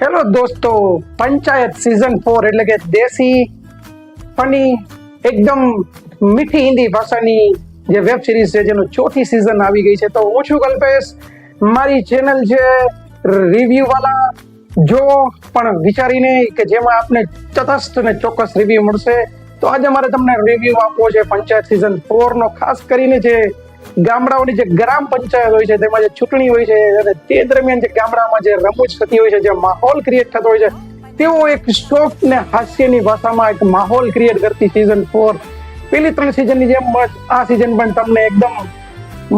Hello દોસ્તો, panchayat season four એટલે કે દેશી ફની, એકદમ મીઠી હિન્દી ભાષાની જે વેબ સિરીઝ છે, જેનું ચોથી સિઝન આવી ગઈ છે. તો હું છું કલ્પેશ. મારી ચેનલ છે રિવ્યુ વાલા. જો પણ વિચારીને કે જેમાં આપને તટસ્થ અને ચોક્કસ રિવ્યુ મળશે, તો આજે મારે તમને રિવ્યુ આપવો છે પંચાયત સિઝન ફોર નો, ખાસ કરીને જે ગામડાઓની જે ગ્રામ પંચાયત હોય છે, તેમાં જે ચૂંટણી હોય છે, અને તે દરમિયાન જે ગામડામાં જે રમૂજ થતી હોય છે, જે માહોલ ક્રિએટ થતો હોય છે તેવો એક શોક ને હાસ્યની ભાષામાં એક માહોલ ક્રિએટ કરતી સિઝન ફોર પેલી ત્રણ સિઝનની જેમ આ સિઝન પણ તમને એકદમ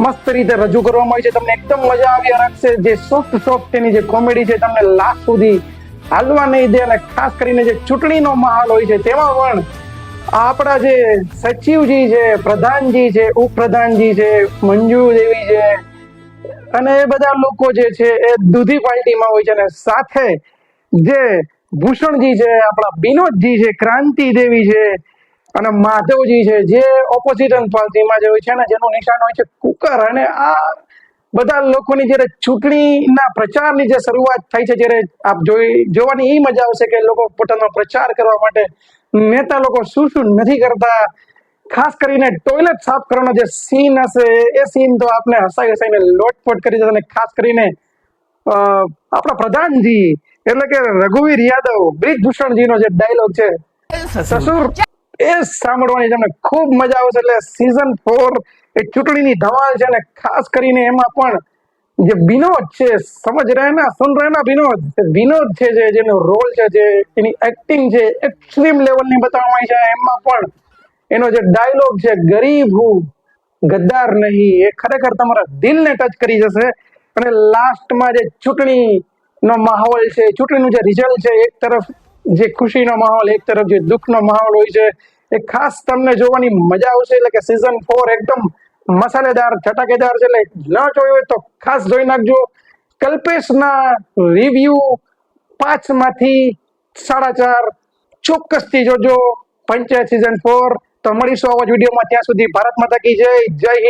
મસ્ત રીતે રજૂ કરવામાં આવી છે. તમને એકદમ મજા આવી રાખશે જે સોફ્ટ સોફ્ટ એની જે કોમેડી છે, તમને લાસ્ટ સુધી હાલવા નહીં દે અને ખાસ કરીને જે ચૂંટણીનો માહોલ હોય છે, તેમાં પણ આપણા જે સચિવજી છે, પ્રધાનજી છે, ઉપપ્રધાનજી છે મંજુ દેવી છે, અને એ બધા લોકો જે છે એ દૂધી પાર્ટીમાં હોય છે અને સાથે જે ભૂષણજી છે, આપણા વિનોદજી છે, ક્રાંતિ દેવી છે, અને માધવજી છે, જે ઓપોઝિશન પાર્ટીમાં જે હોય છે ને, જેનું નિશાન હોય છે કુકર. અને આ બધા લોકોની જ્યારે ચૂંટણીના પ્રચારની જે શરૂઆત થાય છે, જ્યારે આપ જોઈ જોવાની એ મજા આવશે કે લોકો પોતાનો પ્રચાર કરવા માટે નેતા લોકો શું શું નથી કરતા? ખાસ કરીને ટોયલેટ સાફ કરવાનો જે સીન હશે, એ સીન તો આપને હસાઈ હસાઈને લોટપોટ કરી જશે અને ખાસ કરીને આપણા પ્રધાનજી, એટલે કે રઘુવીર યાદવ, બ્રિજભૂષણજીનો જે ડાયલોગ છે, સસુર, એ સાંભળવાની તમને ખૂબ મજા આવશે એટલે સીઝન ફોર એ ચૂંટણીની ધમાલ છે અને ખાસ કરીને એમાં પણ જે વિનોદ છે, સમજ રહે ના? સુન રહે ના વિનોદ? વિનોદ છે જે, જેનો રોલ છે, જે એની એક્ટિંગ છે એક્સ્ટ્રીમ લેવલની બતાવવામાં આવી છે. એમાં પણ એનો જે ડાયલોગ છે, ગરીબ હું, ગદ્દાર નહીં, એ ખરેખર તમારા દિલને ટચ કરી જશે. અને લાસ્ટમાં જે ચૂંટણીનો માહોલ છે, ચૂંટણીનું જે રિઝલ્ટ છે, એક તરફ જે ખુશીનો માહોલ, એક તરફ જે દુઃખનો માહોલ હોય છે. એ ખાસ તમને જોવાની મજા આવશે, એટલે કે સિઝન ફોર એકદમ મસાલેદાર, ચટાકેદાર છે એટલે ન જોયું હોય તો ખાસ જોઈ નાખજો. કલ્પેશના રિવ્યુ પાંચમાંથી સાડા ચાર. ચોક્કસથી જોજો. પંચાયત સિઝન ફોર તો મળીશું આવા જ વિડીયોમાં ત્યાં સુધી ભારત માતા કી જય. જય હિન્દ.